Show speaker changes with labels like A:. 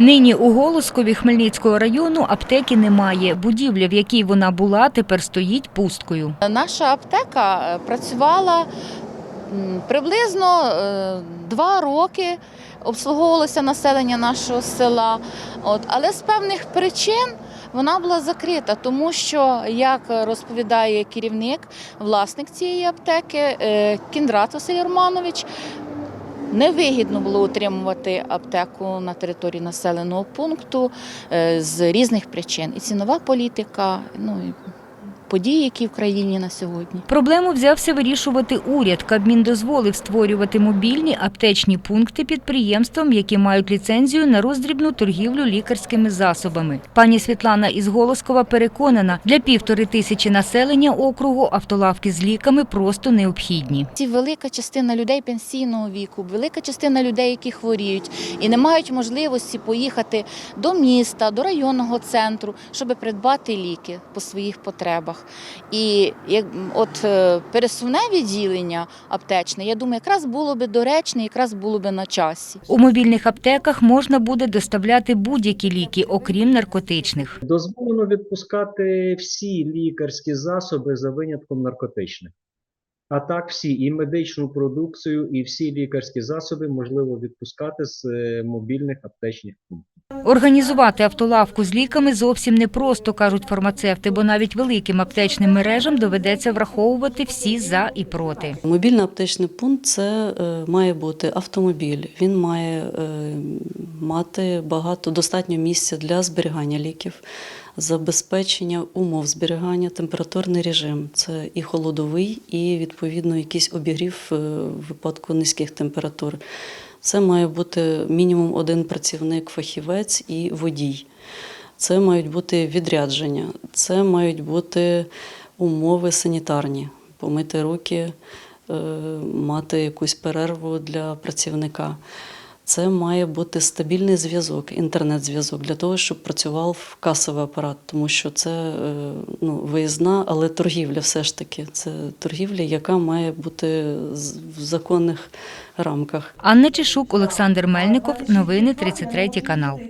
A: Нині у Голоскові Хмельницького району аптеки немає. Будівля, в якій вона була, тепер стоїть пусткою.
B: Наша аптека е, працювала приблизно е, два роки, обслуговувалося населення нашого села. От, але з певних причин вона була закрита, тому що, як розповідає керівник, власник цієї аптеки е, Кіндрат Василь Романович, Невигідно було утримувати аптеку на території населеного пункту е, з різних причин. І цінова політика, ну і події, які в країні на сьогодні.
A: Проблему взявся вирішувати уряд. Кабмін дозволив створювати мобільні аптечні пункти підприємствам, які мають ліцензію на роздрібну торгівлю лікарськими засобами. Пані Світлана із Голоскова переконана, для півтори тисячі населення округу автолавки з ліками просто необхідні.
B: Ці велика частина людей пенсійного віку, велика частина людей, які хворіють і не мають можливості поїхати до міста, до районного центру, щоб придбати ліки по своїх потребах. І як от е, пересувне відділення аптечне, я думаю, якраз було би доречне, якраз було би на часі.
A: У мобільних аптеках можна буде доставляти будь-які ліки, окрім наркотичних.
C: Дозволено відпускати всі лікарські засоби за винятком наркотичних. А так всі і медичну продукцію, і всі лікарські засоби можливо відпускати з е, мобільних аптечних пунктів.
A: Організувати автолавку з ліками зовсім непросто, кажуть фармацевти, бо навіть великим аптечним мережам доведеться враховувати всі за і проти.
D: Мобільний аптечний пункт це е, має бути автомобіль. Він має е, мати багато достатньо місця для зберігання ліків, забезпечення умов зберігання, температурний режим. Це і холодовий, і відповідно якийсь обігрів е, в випадку низьких температур. Це має бути мінімум один працівник, фахівець і водій. Це мають бути відрядження, це мають бути умови санітарні, помити руки, е, мати якусь перерву для працівника. Це має бути стабільний зв'язок, інтернет-зв'язок для того, щоб працював касовий апарат, тому що це е, ну, виїзна, але торгівля все ж таки. Це торгівля, яка має бути в законних рамках.
A: Анна Чешук, Олександр Мельников. Новини 33 канал.